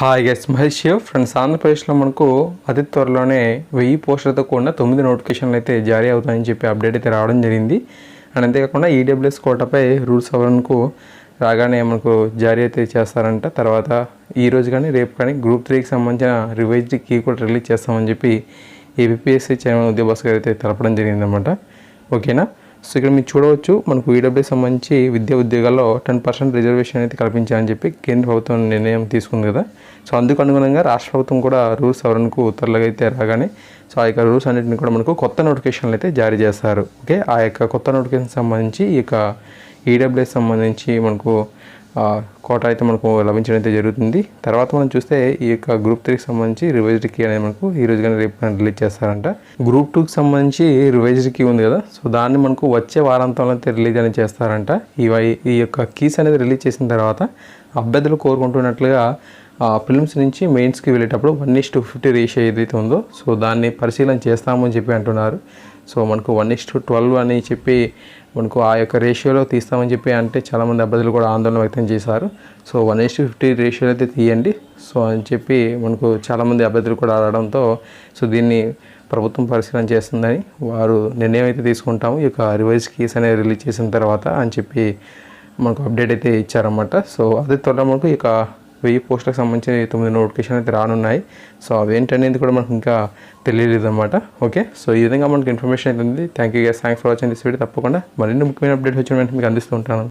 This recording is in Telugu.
Hi guys Mahesh Shiv friends ఆంధ్రప్రదేశ్లో మనకు అతి త్వరలోనే వెయ్యి పోస్టులతో కూడిన తొమ్మిది నోటిఫికేషన్లు అయితే జారీ అవుతాయని చెప్పి అప్డేట్ అయితే రావడం జరిగింది. అండ్ అంతేకాకుండా ఈడబ్ల్యూఎస్ కోటాపై రూల్స్ అవ్వడానికి రాగానే మనకు జారీ అయితే చేస్తారంట. తర్వాత ఈ రోజు కానీ రేపు కానీ గ్రూప్ త్రీకి సంబంధించిన రివైజ్డ్ కీ కూడా రిలీజ్ చేస్తామని చెప్పి ఏబిపిఎస్సి చైర్మన్ ఉద్యోగస్ గారు అయితే తెలపడం జరిగిందన్నమాట. ఓకేనా సో ఇక్కడ మీరు చూడవచ్చు మనకు ఈడబ్ల్యూ సంబంధించి విద్యా ఉద్యోగాల్లో టెన్ పర్సెంట్ రిజర్వేషన్ అయితే కల్పించాలని చెప్పి కేంద్ర ప్రభుత్వం నిర్ణయం తీసుకుంది కదా. సో అందుకు అనుగుణంగా రాష్ట్ర ప్రభుత్వం కూడా రూల్స్ సవరణకు ఉత్తర్వులుగా అయితే రాగానే సో ఆ యొక్క రూల్స్ అన్నింటిని కూడా మనకు కొత్త నోటిఫికేషన్లు అయితే జారీ చేస్తారు. ఓకే? ఆ యొక్క కొత్త నోటిఫికేషన్ సంబంధించి ఈ యొక్క ఈడబ్ల్యూఎస్ సంబంధించి మనకు కోట అయితే మనకు లభించడం అయితే జరుగుతుంది. తర్వాత మనం చూస్తే ఈ యొక్క గ్రూప్ త్రీకి సంబంధించి రివైజ్డ్ కీ అనేది మనకు ఈ రోజు కానీ రేపు కానీ రిలీజ్ చేస్తారంట. గ్రూప్ టూకి సంబంధించి రివైజ్డ్ కీ ఉంది కదా. సో దాన్ని మనకు వచ్చే వారాంతంలో అయితే రిలీజ్ అనేది చేస్తారంట. ఈ వై- ఈ యొక్క కీస్ అనేది రిలీజ్ చేసిన తర్వాత అభ్యర్థులు కోరుకుంటున్నట్లుగా ఫిల్మ్స్ నుంచి మెయిన్స్కి వెళ్ళేటప్పుడు one is to fifty ratio ఏదైతే ఉందో సో దాన్ని పరిశీలన చేస్తామని చెప్పి అంటున్నారు. సో మనకు వన్ ఇస్ టు ట్వెల్వ్ అని చెప్పి మనకు ఆ యొక్క రేషియోలో తీస్తామని చెప్పి అంటే చాలామంది అభ్యర్థులు కూడా ఆందోళన వ్యక్తం చేశారు. So one is to fifty రేషియోలో అయితే తీయండి. సో అని చెప్పి మనకు చాలామంది అభ్యర్థులు కూడా రావడంతో సో దీన్ని ప్రభుత్వం పరిశీలన చేస్తుందని వారు నిర్ణయం అయితే తీసుకుంటాము. ఈ యొక్క రివైజ్ కేస్ అనేది రిలీజ్ చేసిన తర్వాత అని చెప్పి మనకు అప్డేట్ అయితే ఇచ్చారన్నమాట. సో అదే త్వరలో మనకు ఇక వెయ్యి పోస్టులకు సంబంధించి తొమ్మిది నోటిఫికేషన్ అయితే రానున్నాయి. సో అవేంటనేది కూడా మనకు ఇంకా తెలియలేదు అనమాట ఓకే? సో ఈ విధంగా మనకి ఇన్ఫర్మేషన్ అయితే ఉంది. Thank you guys thanks for watching this video తప్పకుండా మరిన్ని ముఖ్యమైన అప్డేట్ వచ్చిన వెంటనే మీకు అందిస్తూ ఉంటాను.